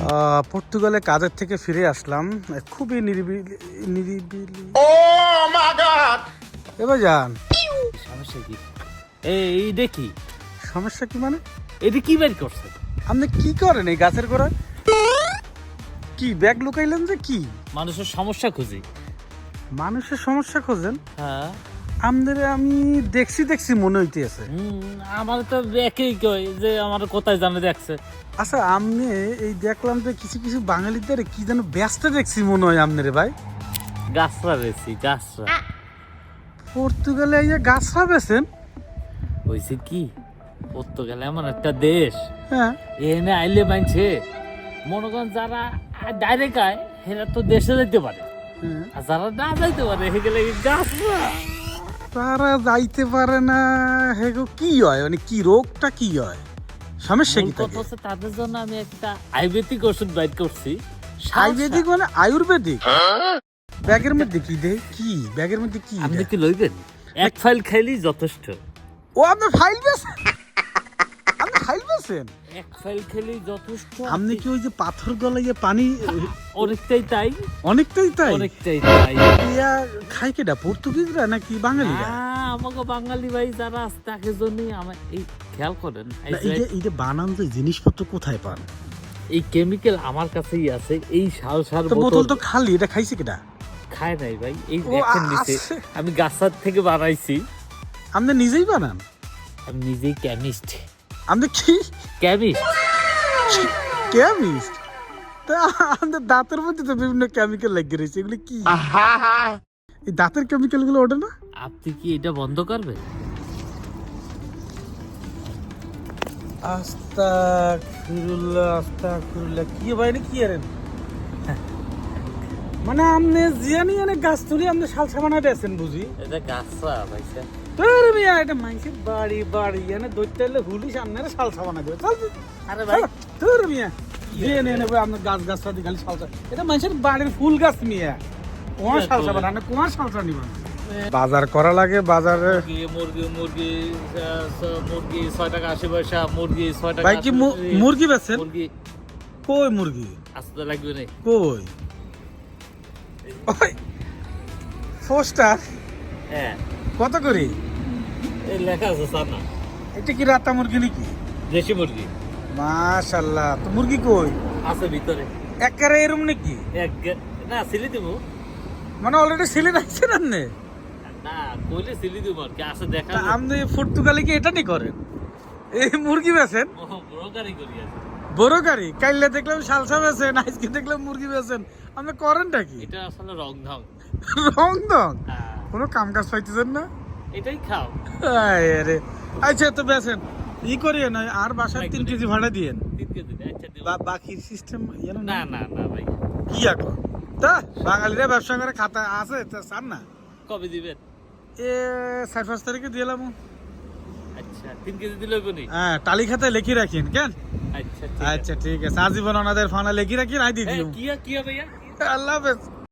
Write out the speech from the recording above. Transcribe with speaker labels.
Speaker 1: আহ, পর্তুগালে কাজের থেকে ফিরে আসলাম। খুবই নিরিবিলি। নিরিবিলি এবার যান।
Speaker 2: সমস্যা কি? এই এই দেখি
Speaker 1: সমস্যা কি মানে?
Speaker 2: এটা কি বের করছে?
Speaker 1: আপনি কি করেন এই গাছের গোড়ায়? কি ব্যাগ লুকাইলেন যে কি?
Speaker 2: মানুষের সমস্যা খুঁজি।
Speaker 1: মানুষের সমস্যা খোঁজেন?
Speaker 2: হ্যাঁ।
Speaker 1: আমাদের আমি দেখছি দেখছি মনে হইতেছে।
Speaker 2: হুম, আমার তো একই কই যে আমার কোথায় জানে দেখছে।
Speaker 1: আচ্ছা আমনে এই দেখলাম যে কিছু কিছু বাঙালিদের কি যেন ব্যস্ত দেখছি মনে হয় আমনে রে ভাই।
Speaker 2: গাছরা বেশি গাছরা।
Speaker 1: পর্তুগালে এই যে গাছ বেছেন?
Speaker 2: হয়েছে কি? পর্তুগাল এমন একটা দেশ।
Speaker 1: হ্যাঁ।
Speaker 2: এনে আইলে মানছে মনে করেন যারা ডাইরেক্ট আয় এরা তো দেশে যেতে পারে।
Speaker 1: হ্যাঁ।
Speaker 2: আর যারা না যাইতে পারে হে গেলে গাছরা।
Speaker 1: তারা যাইতে পারে না। হেগো কি হয়? মানে কি রোগটা কি হয়? সমস্যা কি থাকে?
Speaker 2: তাদের জন্য আমি একটা আয়ুর্বেদিক ওষুধ বাইর করছি।
Speaker 1: আয়ুর্বেদিক মানে আয়ুর্বেদিক? ব্যাগের মধ্যে কি দে? কি? ব্যাগের মধ্যে কি
Speaker 2: আপনি? কি লইবেন? এক ফাইল খাইলেই যথেষ্ট।
Speaker 1: ও আপনি ফাইল আপনি ফাইল বেছেন
Speaker 2: এক ফাইল খেলেই যথেষ্ট
Speaker 1: আপনি কি ওই যে পাথর গলাইয়ে পানি
Speaker 2: অনেকটাই তাই।
Speaker 1: অনেকটাই তাই?
Speaker 2: অনেকটাই তাই।
Speaker 1: ইয়া খাই কেডা পর্তুগিজরা নাকি বাঙালিরা?
Speaker 2: আমাকে বাঙালি ভাই যারা আছে তাকে জন্যই আমার এই খেয়াল করেন এই যে
Speaker 1: বানান যে জিনিসপত্র কোথায় পান?
Speaker 2: এই কেমিক্যাল আমার কাছেই আছে এই সাল সার
Speaker 1: বোতল। তো খালি এটা খাইছে কেডা?
Speaker 2: খায় নাই ভাই এই দেখেন নিচে। আমি গাছার থেকে বানাইছি।
Speaker 1: আপনি নিজেই বানান?
Speaker 2: আমি নিজেই কেমিস্ট
Speaker 1: আপনি কি
Speaker 2: কেমিস্ট
Speaker 1: কেমিস্ট তা আমাদের দাঁতের মধ্যে তো বিভিন্ন কেমিক্যাল লাগিয়ে রয়েছে এগুলো কি এই দাঁতের কেমিক্যালগুলো ওঠে না
Speaker 2: আপনি কি এটা বন্ধ করবেন
Speaker 1: আস্তাগফিরুল্লাহ আস্তাগফিরুল্লাহ কি ভাই কি আরেন মানে আপনি জিয়ানি এনে গাছ তুলি আপনি সালসা বানাই দিয়েছেন বুঝি?
Speaker 2: এটা গাছরা ভাইসা
Speaker 1: তোর মিয়া এটা মাইসের বাড়ি বাড়ি। এনে এলে হুলি সামনে সালসা বানাই দেবে। চল
Speaker 2: আরে ভাই।
Speaker 1: তোর মিয়া দিয়ে নিয়ে নেবে আপনার গাছ গাছ সাথে খালি সালসা এটা মানুষের বাড়ির ফুল গাছ মিয়া। কুমার সালসা বানানো কুমার সালসা নিবা। বাজার করা লাগে বাজারে।
Speaker 2: মুরগি মুরগি মুরগি আহ, মুরগি ছয় টাকা আশি পয়সা মুরগি ছয় টাকা
Speaker 1: ভাই কি মুরগি বেছেন
Speaker 2: মুরগি।
Speaker 1: কই মুরগি?
Speaker 2: আসতে লাগবে না।
Speaker 1: কই? ওই
Speaker 2: হ্যাঁ।
Speaker 1: কত করে?
Speaker 2: এই লেখা আছে স্যার না।
Speaker 1: এটা কি রাতা মুরগি নাকি?
Speaker 2: দেশি মুরগি।
Speaker 1: মাশাল্লাহ তো মুরগি কই?
Speaker 2: আছে ভিতরে।
Speaker 1: একেবারে এরম নাকি?
Speaker 2: এক না সিলি দিব।
Speaker 1: মানে অলরেডি সিলে রাখছে না নে?
Speaker 2: না কইলে সিলি দিব আর কি আছে দেখা
Speaker 1: আপনি পর্তুগালে কি এটা নি করেন? এই মুরগি বেছেন?
Speaker 2: ব্রোকারি করি আছে।
Speaker 1: বড় গাড়ি? কাইলে দেখলাম সালসা বেছেন আজকে দেখলাম মুরগি বেছেন। আপনি করেনটা কি?
Speaker 2: এটা আসলে রং ঢং।
Speaker 1: রং দং
Speaker 2: হ্যাঁ,
Speaker 1: কোনো কাম কাজ পাইতেছেন না?
Speaker 2: এটাই খাও।
Speaker 1: আয় রে। আচ্ছা তো বেছেন ই করিয়ে না আর বাসার তিন কেজি ভাড়া দিয়েন।
Speaker 2: আচ্ছা
Speaker 1: বাকি সিস্টেম
Speaker 2: না না না ভাই।
Speaker 1: কি এখন তা বাঙালিরা ব্যবসা করে খাতা আছে তা চান না?
Speaker 2: কবে দিবেন?
Speaker 1: এ সাড়ে পাঁচ তারিখে দিলাম
Speaker 2: আচ্ছা তিন কেজি দিলে কোনি
Speaker 1: হ্যাঁ টালি খাতায় লিখি রাখিন কেন?
Speaker 2: আচ্ছা ঠিক আছে।
Speaker 1: আচ্ছা ঠিক আছে। আজীবন ওনাদের ফানা লিখি রাখি নাই দিয়ে দিও
Speaker 2: কি কি হবে I
Speaker 1: love it.